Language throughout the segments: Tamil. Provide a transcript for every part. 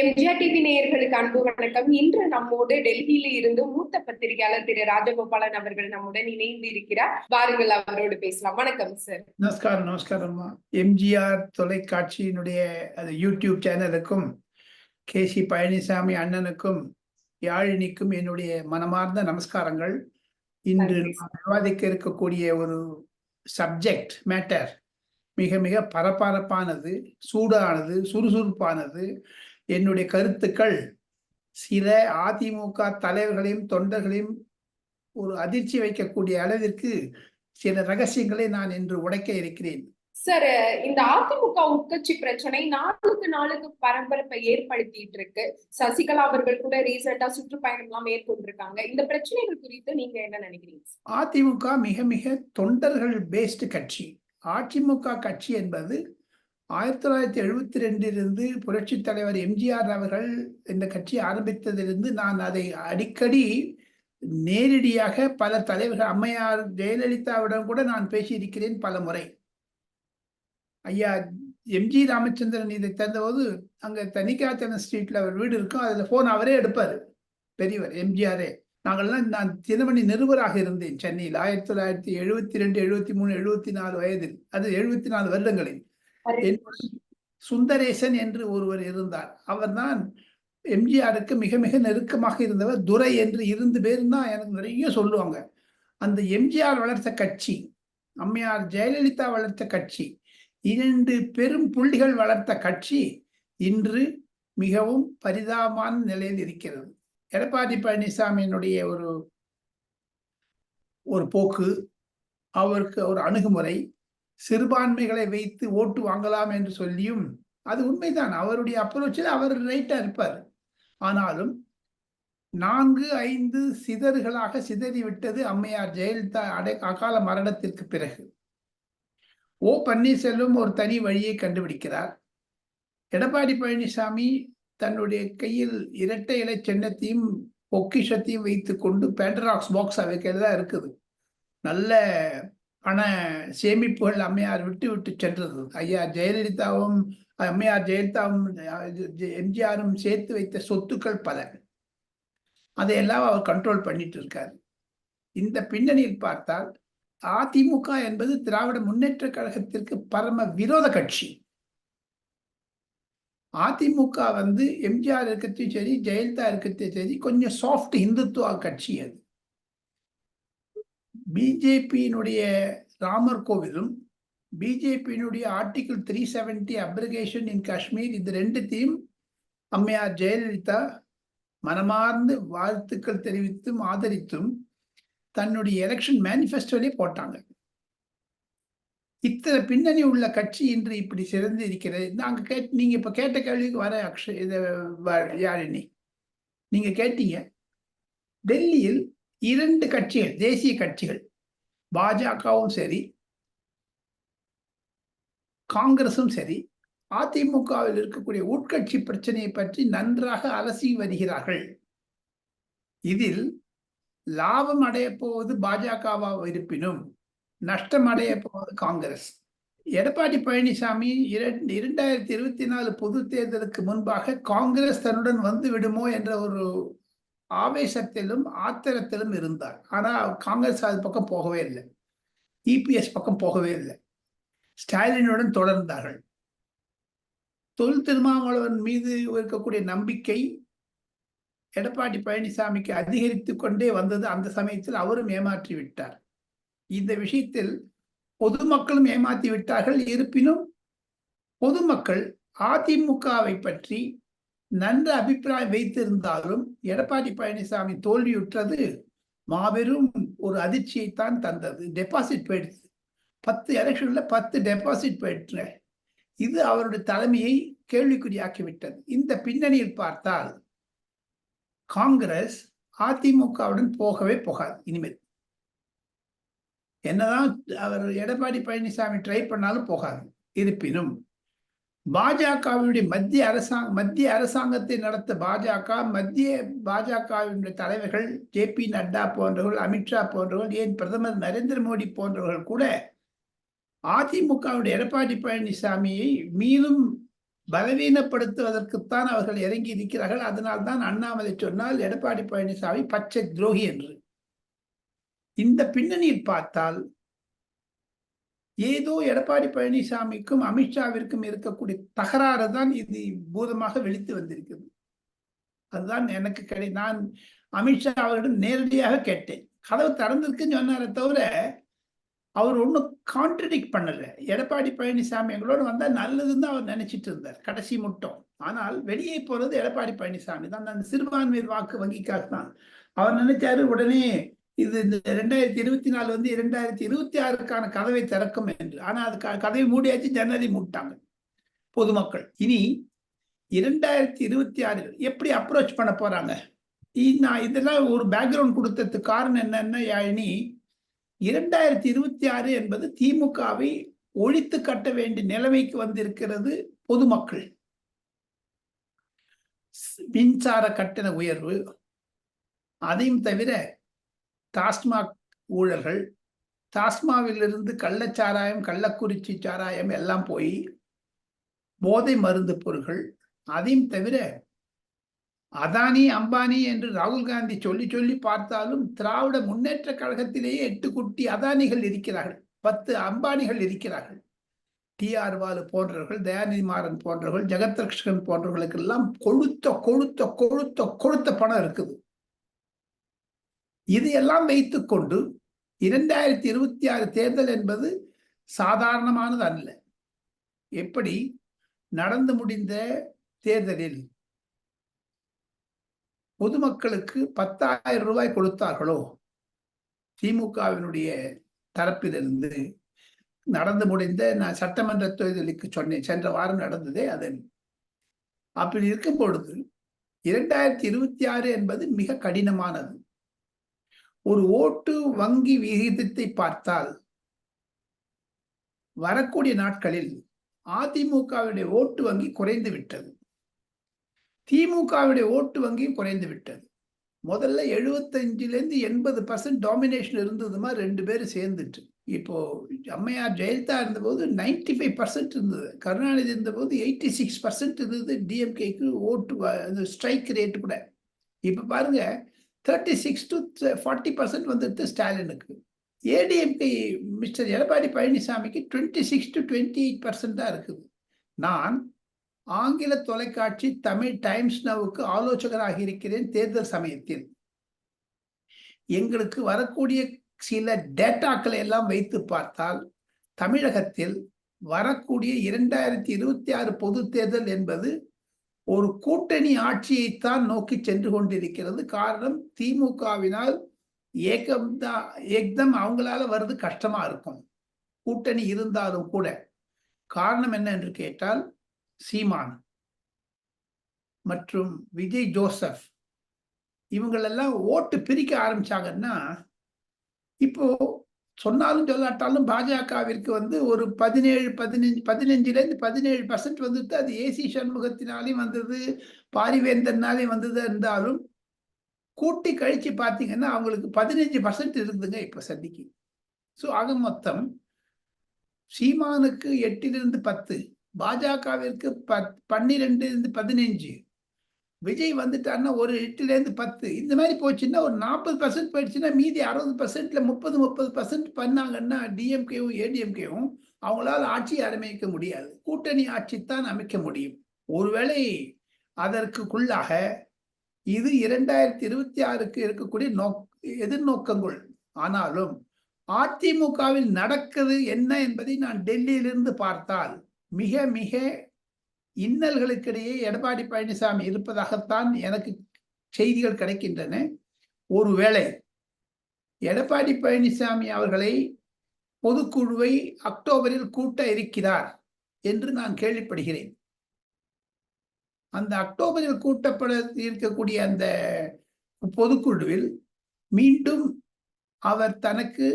எம்ஜிஆர் டிவி நேயர்களுக்கு அன்பு வணக்கம். இன்று நம்மோடு டெல்லியில இருந்து மூத்த பத்திரிகையாளர் திரு ராஜகோபாலன் அவர்கள் நம்முடன் இணைந்து இருக்கிறார். வாருங்கள் அவரோடு பேசலாம். வணக்கம் சார் நமஸ்காரம் நமஸ்காரம்மா எம்ஜிஆர் தொலைக்காட்சியினுடைய அது யூடியூப் சேனலுக்கும் கே சி பழனிசாமி அண்ணனுக்கும் யாழினிக்கும் என்னுடைய மனமார்ந்த நமஸ்காரங்கள். இன்று விவாதிக்க இருக்கக்கூடிய ஒரு சப்ஜெக்ட் மேட்டர் மிக மிக பரபரப்பானது சூடானது சுறுசுறுப்பானது என்னுடைய கருத்துக்கள் சில அதிமுக தலைவர்களையும் தொண்டர்களையும் ஒரு அதிர்ச்சி வைக்கக்கூடிய அளவிற்கு சில ரகசியங்களை நான் இன்று உடைக்க இருக்கிறேன். சார் இந்த அதிமுக உட்கட்சி பிரச்சனை நாளுக்கு நாளுக்கு பரபரப்பை ஏற்படுத்திட்டு இருக்கு. சசிகலா அவர்கள் கூட ரீசெண்டா சுற்றுப்பயணம் எல்லாம் மேற்கொண்டிருக்காங்க. இந்த பிரச்சனைகள் குறித்து நீங்க என்ன நினைக்கிறீங்க? அதிமுக மிக மிக தொண்டர்கள் பேஸ்டு கட்சி. அதிமுக கட்சி என்பது ஆயிரத்தி தொள்ளாயிரத்தி எழுபத்தி ரெண்டிலிருந்து புரட்சி தலைவர் எம்ஜிஆர் அவர்கள் இந்த கட்சி ஆரம்பித்ததிலிருந்து நான் அதை அடிக்கடி நேரடியாக பல தலைவர்கள் அம்மையார் ஜெயலலிதாவிடம் கூட நான் பேசியிருக்கிறேன் பல முறை. ஐயா எம்ஜி ராமச்சந்திரன் இதை தந்தபோது அங்கே தனிக்காத்தன ஸ்ட்ரீட்ல அவர் வீடு இருக்கும் அதில் ஃபோன் அவரே எடுப்பார் பெரியவர் எம்ஜிஆரே நாங்கள்லாம் நான் தினமணி நிருபராக இருந்தேன் சென்னையில் ஆயிரத்தி தொள்ளாயிரத்தி எழுபத்தி ரெண்டு எழுபத்தி மூணு எழுபத்தி நாலு வயதில். அது எழுபத்தி நாலு வருடங்களில். சுந்தரேசன் என்று ஒருவர் இருந்தார். அவர்தான் எம்ஜிஆருக்கு மிக மிக நெருக்கமாக இருந்தவர். துரை என்று இருந்து பேருன்னா எனக்கு நிறைய சொல்லுவாங்க. அந்த எம்ஜிஆர் வளர்த்த கட்சி அம்மையார் ஜெயலலிதா வளர்த்த கட்சி இரண்டு பெரும் புள்ளிகள் வளர்த்த கட்சி இன்று மிகவும் பரிதாபமான நிலையில் இருக்கிறது. எடப்பாடி பழனிசாமியினுடைய ஒரு ஒரு போக்கு அவருக்கு ஒரு அணுகுமுறை சிறுபான்மைகளை வைத்து ஓட்டு வாங்கலாம் என்று சொல்லியும் அது உண்மைதான். அவருடைய அப்ரோச்சில் அவர் ரைட்டாக இருப்பார். ஆனாலும் நான்கு ஐந்து சிதறுகளாக சிதறிவிட்டது அம்மையார் ஜெயலலிதா அடை அகால மரணத்திற்கு பிறகு. ஓ பன்னீர்செல்வம் ஒரு தனி வழியை கண்டுபிடிக்கிறார். எடப்பாடி பழனிசாமி தன்னுடைய கையில் இரட்டை இலை சின்னத்தையும் பொக்கிஷத்தையும் வைத்துக்கொண்டு பேண்டராக்ஸ் பாக்ஸ் வைக்கிறதா இருக்குது. நல்ல பண சேமிப்புகள் அம்மையார் விட்டு விட்டு சென்றது. ஐயா ஜெயலலிதாவும் அம்மையார் ஜெயலலிதாவும் எம்ஜிஆரும் சேர்த்து வைத்த சொத்துக்கள் பல. அதையெல்லாம் அவர் கண்ட்ரோல் பண்ணிட்டு இருக்காரு. இந்த பின்னணியில் பார்த்தால் அதிமுக என்பது திராவிட முன்னேற்ற கழகத்திற்கு பரம விரோத கட்சி. அதிமுக வந்து எம்ஜிஆர் இருக்கத்தையும் சரி ஜெயலலிதா இருக்கத்தையும் சரி கொஞ்சம் சாஃப்ட் இந்துத்துவ கட்சி அது. பிஜேபியினுடைய ராமர் கோவிலும் பிஜேபியினுடைய article three seventy abrogation in Kashmir இது ரெண்டுத்தையும் அம்மையார் ஜெயலலிதா மனமார்ந்து வாழ்த்துக்கள் தெரிவித்தும் ஆதரித்தும் தன்னுடைய எலெக்ஷன் மேனிஃபெஸ்டோலே போட்டாங்க. இத்தனை பின்னணி உள்ள கட்சி இன்று இப்படி சிறந்து இருக்கிறது. நாங்கள் கேட் நீங்கள் இப்போ கேட்ட கேள்விக்கு வர அக்ஷய் இதை வ- யாழினி நீங்கள் கேட்டீங்க. டெல்லியில் இரண்டு கட்சிகள் தேசிய கட்சிகள் பாஜகவும் சரி காங்கிரஸும் சரி அதிமுகவில் இருக்கக்கூடிய உட்கட்சி பிரச்சனையை பற்றி நன்றாக அலசி வருகிறார்கள். இதில் லாபம் அடைய போவது பாஜகவா இருப்பினும் நஷ்டம் அடைய போவது காங்கிரஸ். எடப்பாடி பழனிசாமி இரண்டு இரண்டாயிரத்தி இருபத்தி நாலு பொது தேர்தலுக்கு முன்பாக காங்கிரஸ் தன்னுடன் வந்து விடுமோ என்ற ஒரு ஆவேசத்திலும் ஆத்திரத்திலும் இருந்தார். ஆனால் காங்கிரஸ் அது பக்கம் போகவே இல்லை. இபிஎஸ் பக்கம் போகவே இல்லை. ஸ்டாலினுடன் தொடர்ந்தார்கள். தொல் திருமாவளவன் மீது இருக்கக்கூடிய நம்பிக்கை எடப்பாடி பழனிசாமிக்கு அதிகரித்து கொண்டே வந்தது அந்த சமயத்தில் அவரும் ஏமாற்றி விட்டார். இந்த விஷயத்தில் பொதுமக்களும் ஏமாற்றி விட்டார்கள். இருப்பினும் பொதுமக்கள் அதிமுகவை பற்றி நன்ற அபிப்பிராயம் வைத்திருந்தாலும் எடப்பாடி பழனிசாமி தோல்வியுற்றது மாபெரும் ஒரு அதிர்ச்சியைத்தான் தந்தது. டெபாசிட் போயிடுச்சு. பத்து எலெக்ஷன்ல பத்து டெபாசிட் போயிட்டு இது அவருடைய தலைமையை கேள்விக்குறியாக்கிவிட்டது. இந்த பின்னணியில் பார்த்தால் காங்கிரஸ் அதிமுகவுடன் போகவே போகாது இனிமேல். என்னதான் அவர் எடப்பாடி பழனிசாமி ட்ரை பண்ணாலும் போகாது. இருப்பினும் பாஜகவினுடைய மத்திய அரசாங்க மத்திய அரசாங்கத்தை நடத்த பாஜக மத்திய பாஜகவினுடைய தலைவர்கள் ஜே பி நட்டா போன்றவர்கள் அமித்ஷா போன்றவர்கள் ஏன் பிரதமர் நரேந்திர மோடி போன்றவர்கள் கூட அதிமுகவுடைய எடப்பாடி பழனிசாமியை மீண்டும் பலவீனப்படுத்துவதற்குத்தான் அவர்கள் இறங்கி இருக்கிறார்கள். அதனால் தான் அண்ணாமலை சொன்னால் எடப்பாடி பழனிசாமி பச்சை துரோகி என்று. இந்த பின்னணியில் பார்த்தால் ஏதோ எடப்பாடி பழனிசாமிக்கும் அமித்ஷாவிற்கும் இருக்கக்கூடிய தகராறு தான் இது பூதமாக வெளித்து வந்திருக்கிறது. அதுதான் எனக்கு கிடை நான் அமித்ஷா அவரிடம் நேரடியாக கேட்டேன். கதவு திறந்திருக்குன்னு சொன்னாரே தவிர அவர் ஒன்றும் கான்ட்ரடிக்ட் பண்ணலை. எடப்பாடி பழனிசாமி எங்களோட வந்தால் நல்லதுன்னு அவர் நினைச்சிட்டு இருந்தார். கடைசி மட்டும். ஆனால் வெளியே போறது எடப்பாடி பழனிசாமி தான். அந்த சிறுபான்மையர் வாக்கு வங்கிக்காக தான். அவர் நினைச்சாரு உடனே இது இந்த ரெண்டாயிரத்தி இருபத்தி நாலு வந்து இரண்டாயிரத்தி இருபத்தி ஆறுக்கான கதவை திறக்கும் என்று. ஆனா அது க- கதவை மூடியாச்சு ஜன்னலை மூட்டாங்க பொதுமக்கள். இனி இரண்டாயிரத்தி இருபத்தி ஆறு எப்படி அப்ரோச் பண்ண போறாங்க? நான் இதெல்லாம் ஒரு பேக்ரவுண்ட் கொடுத்ததுக்கு காரணம் என்னன்னா யாழினி இரண்டாயிரத்தி இருபத்தி ஆறு என்பது திமுகவை ஒழித்து கட்ட வேண்டிய நிலைமைக்கு வந்திருக்கிறது பொதுமக்கள். மின்சார கட்டண உயர்வு. அதையும் தவிர டாஸ்மாக் ஊழல்கள் டாஸ்மாவிலிருந்து கள்ளச்சாராயம் கள்ளக்குறிச்சி சாராயம் எல்லாம் போய் போதை மருந்து பொருட்கள் அதையும் தவிர அதானி அம்பானி என்று ராகுல் காந்தி சொல்லி சொல்லி பார்த்தாலும் திராவிட முன்னேற்ற கழகத்திலேயே எட்டு குட்டி அதானிகள் இருக்கிறார்கள். பத்து அம்பானிகள் இருக்கிறார்கள். டி ஆர் வாலு போன்றவர்கள் தயாநிதி மாறன் போன்றவர்கள் ஜெகத்ரக்ஷகன் போன்றவர்களுக்கெல்லாம் கொழுத்த கொழுத்த கொழுத்த கொழுத்த பணம் இருக்குது. இதையெல்லாம் வைத்துக்கொண்டு இரண்டாயிரத்தி இருபத்தி ஆறு தேர்தல் என்பது சாதாரணமானது அல்ல. எப்படி? நடந்து முடிந்த தேர்தலில் பொதுமக்களுக்கு பத்தாயிரம் ரூபாய் கொடுத்தார்களோ? திமுகவினுடைய தரப்பிலிருந்து நடந்து முடிந்த நான் சட்டமன்ற தேர்தலுக்கு சொன்னேன் சென்ற வாரம் நடந்ததே அதன். அப்படி இருக்கும் பொழுது இரண்டாயிரத்தி இருபத்தி ஆறு என்பது மிக கடினமானது. ஒரு ஓட்டு வங்கி விகிதத்தை பார்த்தால் வரக்கூடிய நாட்களில் அதிமுகவுடைய ஓட்டு வங்கி குறைந்து விட்டது. திமுகவுடைய ஓட்டு வங்கியும் குறைந்து விட்டது. முதல்ல எழுபத்தஞ்சிலேருந்து எண்பது பர்சன்ட் டாமினேஷன் இருந்ததுமா ரெண்டு பேரும் சேர்ந்துட்டு. இப்போ அம்மையார் ஜெயலலிதா இருந்தபோது நைன்டி ஃபைவ் பர்சன்ட் இருந்தது. கருணாநிதி இருந்தபோது எயிட்டி சிக்ஸ் பர்சன்ட் இருந்தது டிஎம்கேக்கு ஓட்டு வ- ஸ்ட்ரைக் ரேட்டு கூட. இப்போ பாருங்க thirty six to forty percent வந்துடுது ஸ்டாலினுக்கு. ஏடிஎம்கே மிஸ்டர் எடப்பாடி பழனிசாமிக்கு twenty six to twenty eight percent தான் இருக்குது. நான் ஆங்கில தொலைக்காட்சி தமிழ் டைம்ஸ் நவுக்கு ஆலோசகராக இருக்கிறேன் தேர்தல் சமயத்தில். எங்களுக்கு வரக்கூடிய சில டேட்டாக்களை எல்லாம் வைத்து பார்த்தால் தமிழகத்தில் வரக்கூடிய இரண்டாயிரத்தி இருபத்தி ஆறு பொது தேர்தல் என்பது ஒரு கூட்டணி ஆட்சியைத்தான் நோக்கி சென்று கொண்டிருக்கிறது. காரணம் திமுகவினால் ஏகம்தான் ஏக்தம் அவங்களால வர்றது கஷ்டமா இருக்கும். கூட்டணி இருந்தாலும் கூட. காரணம் என்ன என்று கேட்டால் சீமான் மற்றும் விஜய் ஜோசப் இவங்களெல்லாம் ஓட்டு பிரிக்க ஆரம்பிச்சாங்கன்னா இப்போ சொன்னாலும் சொல்லாட்டாலும் பாஜகவிற்கு வந்து ஒரு பதினேழு பதினஞ்சு பதினஞ்சுலேருந்து பதினேழு பர்சன்ட் வந்துட்டு அது ஏசி சண்முகத்தினாலையும் வந்தது பாரிவேந்தர்னாலையும் வந்தது இருந்தாலும் கூட்டி கழித்து பார்த்தீங்கன்னா அவங்களுக்கு பதினஞ்சு பர்சன்ட் இருக்குதுங்க இப்போ சந்திக்கு. ஸோ ஆக மொத்தம் சீமானுக்கு எட்டிலிருந்து பத்து பாஜகவிற்கு பத் பன்னிரெண்டுலேருந்து பதினஞ்சு விஜய் வந்துட்டாருன்னா ஒரு எட்டுலேருந்து பத்து. இந்த மாதிரி போச்சுன்னா ஒரு நாற்பது பர்சன்ட் போயிடுச்சுன்னா மீதி அறுபது பர்சன்ட்ல முப்பது முப்பது பர்சன்ட் பண்ணாங்கன்னா டிஎம்கேவும் ஏடிஎம்கேவும் அவங்களால் ஆட்சி அமைக்க முடியாது. கூட்டணி ஆட்சி தான் அமைக்க முடியும். ஒருவேளை அதற்குள்ளாக இது இரண்டாயிரத்தி இருபத்தி ஆறுக்கு இருக்கக்கூடிய நோக் எதிர்நோக்கங்கள். ஆனாலும் அதிமுகவில் நடக்குது என்ன என்பதை நான் டெல்லியிலிருந்து பார்த்தால் மிக மிக இன்னல்களுக்கிடையே எடப்பாடி பழனிசாமி இருப்பதாகத்தான் எனக்கு செய்திகள் கிடைக்கின்றன. ஒருவேளை எடப்பாடி பழனிசாமி அவர்களை பொதுக்குழுவை அக்டோபரில் கூட்ட இருக்கிறார் என்று நான் கேள்விப்படுகிறேன். அந்த அக்டோபரில் கூட்டப்பட இருக்கக்கூடிய அந்த பொதுக்குழுவில் மீண்டும் அவர் தனக்கு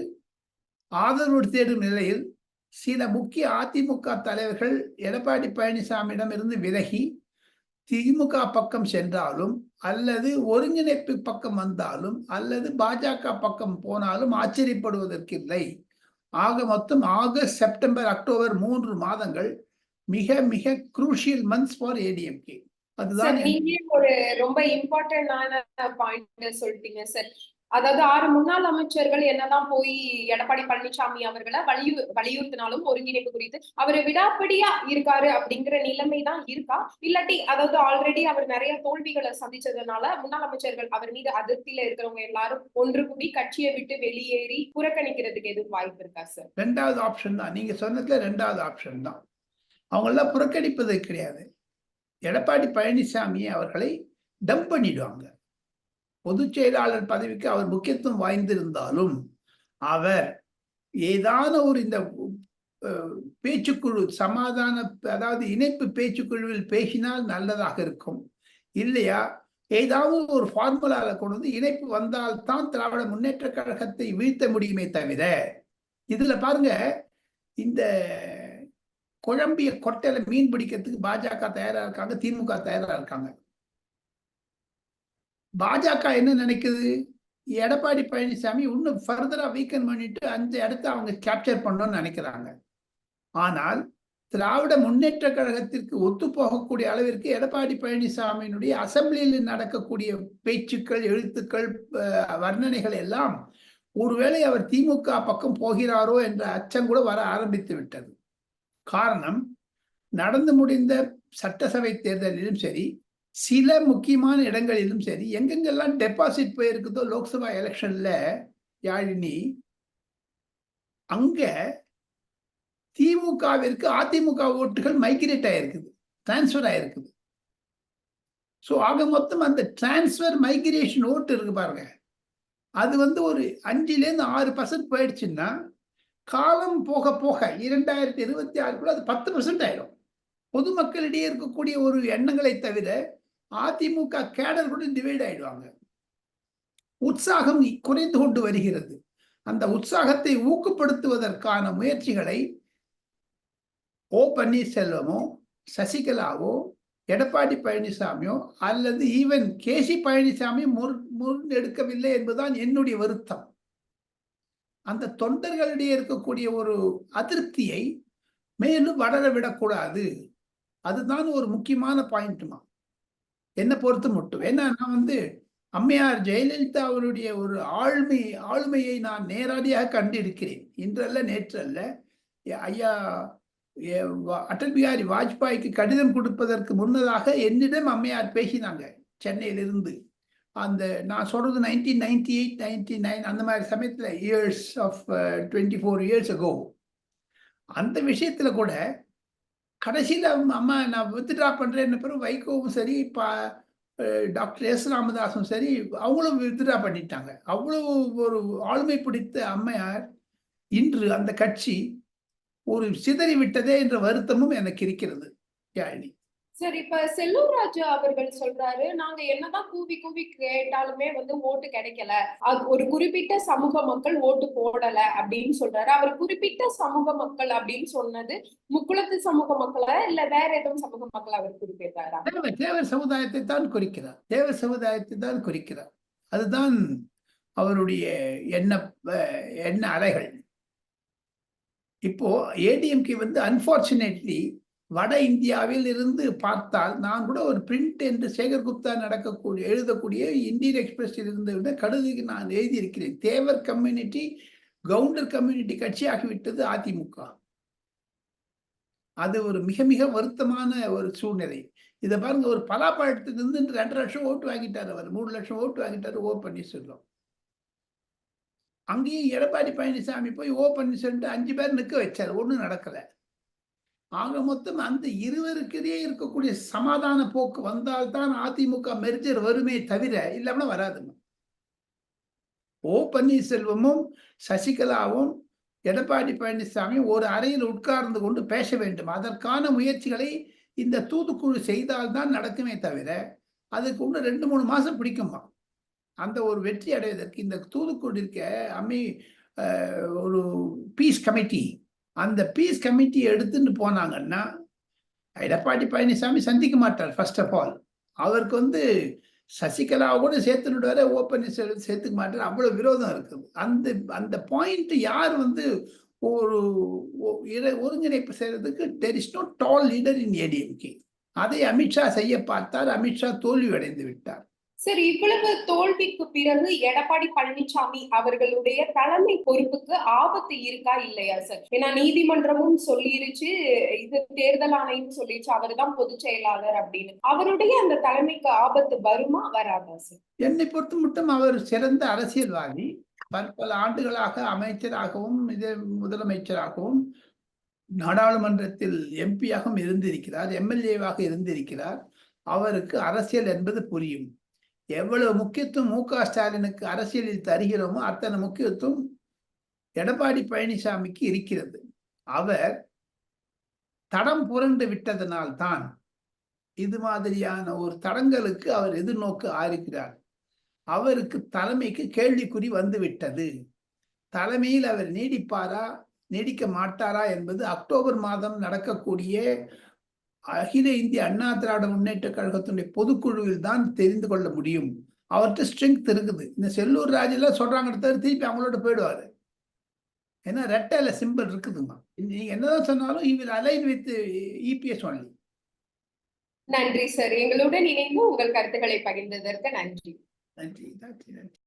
ஆதரவு தேடும் நிலையில் சில முக்கிய அதிமுக தலைவர்கள் எடப்பாடி பழனிசாமியிடம் இருந்து விலகி திமுக பக்கம் சென்றாலும் அல்லது ஒருங்கிணைப்பு பக்கம் வந்தாலும் அல்லது பாஜக பக்கம் போனாலும் ஆச்சரியப்படுவதற்கில்லை. ஆக மொத்தம் ஆகஸ்ட் செப்டம்பர் அக்டோபர் மூன்று மாதங்கள் மிக மிக குரூஷியல் மந்த்ஸ் ஃபார் ஏடிஎம்கே அதுதான் நீங்க ஒரு ரொம்ப இம்பார்ட்டன்டான பாயிண்ட் சொல்லிட்டீங்க சார். அதாவது ஆறு முன்னாள் அமைச்சர்கள் என்னதான் போய் எடப்பாடி பழனிசாமி அவர்களை வலியு வலியுறுத்தினாலும் ஒருங்கிணைப்பு குறித்து அவர் விடாப்பிடியா இருக்காரு அப்படிங்கிற நிலைமை தான் இருக்கா? இல்லாட்டி அதாவது ஆல்ரெடி அவர் நிறைய தோல்விகளை சந்திச்சதுனால முன்னாள் அமைச்சர்கள் அவர் மீது அதிருப்தியில இருக்கிறவங்க எல்லாரும் ஒன்று கூடி கட்சியை விட்டு வெளியேறி புறக்கணிக்கிறதுக்கு எதுவும் வாய்ப்பு இருக்கா சார் ரெண்டாவது ஆப்ஷன் தான். நீங்க சொன்னதுல ரெண்டாவது ஆப்ஷன் தான். அவங்களெல்லாம் புறக்கணிப்பது கிடையாது. எடப்பாடி பழனிசாமி அவர்களை டம்ப் பண்ணிடுவாங்க. பொதுச் செயலாளர் பதவிக்கு அவர் முக்கியத்துவம் வாய்ந்திருந்தாலும் அவர் ஏதான ஒரு இந்த பேச்சுக்குழு சமாதான அதாவது இணைப்பு பேச்சுக்குழுவில் பேசினால் நல்லதாக இருக்கும். இல்லையா? ஏதாவது ஒரு ஃபார்முலால கொண்டு வந்து இணைப்பு வந்தால் தான் திராவிட முன்னேற்ற கழகத்தை வீழ்த்த முடியுமே தவிர இதுல பாருங்க இந்த குழம்பிய கொட்டையில மீன் பிடிக்கிறதுக்கு பாஜக தயாரா இருக்காங்க திமுக தயாரா இருக்காங்க. பாஜக என்ன நினைக்குது? எடப்பாடி பழனிசாமி இன்னும் ஃபர்தரா வீக்கன் பண்ணிட்டு அந்த இடத்த அவங்க கேப்சர் பண்ணணும்னு நினைக்கிறாங்க. ஆனால் திராவிட முன்னேற்ற கழகத்திற்கு ஒத்து போகக்கூடிய அளவிற்கு எடப்பாடி பழனிசாமியினுடைய அசம்பிளியில் நடக்கக்கூடிய பேச்சுக்கள் எழுத்துக்கள் வர்ணனைகள் எல்லாம் ஒருவேளை அவர் திமுக பக்கம் போகிறாரோ என்ற அச்சம் கூட வர ஆரம்பித்து விட்டது. காரணம் நடந்து முடிந்த சட்டசபை தேர்தலிலும் சரி சில முக்கியமான இடங்களிலும் சரி எங்கெங்கெல்லாம் டெபாசிட் போயிருக்குதோ லோக்சபா எலெக்ஷன்ல யாழினி அங்க திமுகவிற்கு அதிமுக ஓட்டுகள் மைக்ரேட் ஆயிருக்குது டிரான்ஸ்ஃபர் ஆயிருக்குது. ஸோ ஆக மொத்தம் அந்த டிரான்ஸ்ஃபர் மைக்ரேஷன் ஓட்டு இருக்கு பாருங்க. அது வந்து ஒரு அஞ்சுலேருந்து ஆறு பர்சன்ட் போயிடுச்சுன்னா காலம் போக போக இரண்டாயிரத்தி இருபத்தி ஆறுக்குள்ள அது பத்து பர்சன்ட் ஆயிரும். பொதுமக்களிடையே இருக்கக்கூடிய ஒரு எண்ணங்களை தவிர அதிமுக கேடர் கூட டிவைட் ஆயிடுவாங்க. உற்சாகம் குறைந்து கொண்டு வருகிறது. அந்த உற்சாகத்தை ஊக்கப்படுத்துவதற்கான முயற்சிகளை ஓ பன்னீர்செல்வமோ சசிகலாவோ எடப்பாடி பழனிசாமியோ அல்லது ஈவன் கேசி பழனிசாமி முன் முன்னெடுக்கவில்லை என்பதுதான் என்னுடைய வருத்தம். அந்த தொண்டர்களிடையே இருக்கக்கூடிய ஒரு அதிருப்தியை மேலும் வளர விடக்கூடாது அதுதான் ஒரு முக்கியமான பாயிண்ட்டுமா என்னை பொறுத்து மட்டும். ஏன்னா நான் வந்து அம்மையார் ஜெயலலிதா அவருடைய ஒரு ஆழ்மை ஆளுமையை நான் நேரடியாக கண்டிருக்கிறேன். இன்றல்ல நேற்றல்ல ஐயா வா- அடல் பிகாரி வாஜ்பாய்க்கு கடிதம் கொடுப்பதற்கு முன்னதாக என்னிடம் அம்மையார் பேசினாங்க. சென்னையிலிருந்து. அந்த நான் சொல்றது nineteen ninety eight ninety nine அந்த மாதிரி சமயத்தில் years of twenty four years ago அந்த விஷயத்தில் கூட கடைசியில் அம்மா நான் வித்ட்ரா பண்றேன்னு பிறகு வைகோவும் சரி பா டாக்டர் எஸ். ராமதாஸும் சரி அவங்களும் வித்ட்ரா பண்ணிட்டாங்க. அவ்வளோ ஒரு ஆளுமை பிடித்த அம்மையார் இன்று அந்த கட்சி ஒரு சிதறி விட்டதே என்ற வருத்தமும் எனக்கு இருக்கிறது யாழினி. சார் இப்ப செல்லூர் ராஜு அவர்கள் சொல்றாரு நாங்க என்னதான் கூவி கூவி கேட்டாலுமே வந்து ஓட்டு கிடைக்கல. அது ஒரு குறிப்பிட்ட சமூக மக்கள் ஓட்டு போடல அப்படின்னு சொல்றாரு. அவர் குறிப்பிட்ட சமூக மக்கள் அப்படின்னு சொன்னது முக்குளத்து சமூக மக்களா இல்ல வேற எதுவும் சமூக மக்கள் அவர் குறிப்பிட்டாரா? தேவர் சமுதாயத்தை தான் குறிக்கிறார். தேவர் சமுதாயத்தை தான் குறிக்கிறார். அதுதான் அவருடைய எண்ண எண்ண அலைகள். இப்போ ஏடிஎம்கே வந்து அன்பார்ச்சுனேட்லி வட இந்தியாவில் இருந்து பார்த்தால் நான் கூட ஒரு பிரிண்ட் என்று சேகர் குப்தா நடக்கக்கூடிய எழுதக்கூடிய இந்தியன் எக்ஸ்பிரஸில் இருந்து விட கடுதைக்கு நான் எழுதியிருக்கிறேன். தேவர் கம்யூனிட்டி கவுண்டர் கம்யூனிட்டி கட்சியாகிவிட்டது அதிமுக. அது ஒரு மிக மிக வருத்தமான ஒரு சூழ்நிலை. இதை பாருங்க ஒரு பலாப்பழத்திலிருந்து இருந்து ரெண்டு லட்சம் ஓட்டு வாங்கிட்டார் அவர். மூணு லட்சம் ஓட்டு வாங்கிட்டார் ஓ பன்னீர்செல்வம். அங்கேயும் எடப்பாடி பழனிசாமி போய் ஓ பன்னீர்செல்வம் அஞ்சு பேர் நிற்க வச்சார். ஒன்றும் நடக்கலை. ஆக மொத்தம் அந்த இருவருக்கிடையே இருக்கக்கூடிய சமாதான போக்கு வந்தால்தான் அதிமுக மெர்ஜர் வருமே தவிர இல்லாம வராதுங்க. ஓ பன்னீர்செல்வமும் சசிகலாவும் எடப்பாடி பழனிசாமி ஒரு அறையில் உட்கார்ந்து கொண்டு பேச வேண்டும். அதற்கான முயற்சிகளை இந்த தூதுக்குழு செய்தால்தான் நடக்குமே தவிர அதுக்கு இன்னும் ரெண்டு மூணு மாசம் பிடிக்குமா? அந்த ஒரு வெற்றி அடைவதற்கு இந்த தூதுக்குழு இருக்க அம்மி ஒரு பீஸ் கமிட்டி அந்த பீஸ் கமிட்டி எடுத்துட்டு போனாங்கன்னா எடப்பாடி பழனிசாமி சந்திக்க மாட்டார் ஃபர்ஸ்ட் ஆஃப் ஆல் அவருக்கு வந்து சசிகலாவை கூட சேர்த்துட்டு வர ஓப்பன் சேர்த்துக்க மாட்டார். அவ்வளோ விரோதம் இருக்குது. அந்த அந்த பாயிண்ட் யார் வந்து ஒரு ஒருங்கிணைப்பு செய்யறதுக்கு there is no tall leader in ADMK அதை அமித்ஷா செய்ய பார்த்தார். அமித்ஷா தோல்வி அடைந்து விட்டார். சார் இவ்வளவு தோல்விக்கு பிறகு எடப்பாடி பழனிசாமி அவர்களுடைய தலைமை பொறுப்புக்கு ஆபத்து இருக்கா இல்லையா சார் ஏன்னா நீதிமன்றமும் சொல்லிருச்சு இது தேர்தல் ஆணையம் சொல்லிருச்சு அவர்தான் பொதுச் செயலாளர் அப்படின்னு. அவருடைய அந்த தலைமைக்கு ஆபத்து வருமா வராதா சார் என்னை பொறுத்த மட்டும் அவர் சிறந்த அரசியல்வாதி பற்பல ஆண்டுகளாக அமைச்சராகவும் இது முதலமைச்சராகவும் நாடாளுமன்றத்தில் எம்பியாகவும் இருந்திருக்கிறார் எம்எல்ஏவாக இருந்திருக்கிறார். அவருக்கு அரசியல் என்பது புரியும். எவ்வளவு முக்கியத்துவம் மு க. ஸ்டாலினுக்கு அரசியலில் தருகிறோமோ அத்தனை முக்கியத்துவம் எடப்பாடி பழனிசாமிக்கு இருக்கிறது. அவர் தடம் புரண்டு விட்டதனால் தான் இது மாதிரியான ஒரு தடங்களுக்கு அவர் எதிர்நோக்கு ஆயிருக்கிறார் அவருக்கு தலைமைக்கு கேள்விக்குறி வந்துவிட்டது தலைமையில் அவர் நீடிப்பாரா நீடிக்க மாட்டாரா என்பது அக்டோபர் மாதம் நடக்கக்கூடிய அகில இந்திய அண்ணா திராவிட முன்னேற்ற கழகத்தினுடைய பொதுக்குழுவில் தான் தெரிந்து கொள்ள முடியும். அவர்கிட்ட ஸ்ட்ரென்த் இருக்குது. இந்த செல்லூர் ராஜெல்லாம் சொல்றாங்க திருப்பி அவங்களோட போயிடுவாரு. ஏன்னா ரெட்டையில சிம்பிள் இருக்குதுமா நீங்க என்னதான் சொன்னாலும் will align with EPS only நன்றி சார் எங்களுடன் இணைந்து உங்கள் கருத்துக்களை பகிர்ந்ததற்கு நன்றி. நன்றி. நன்றி நன்றி.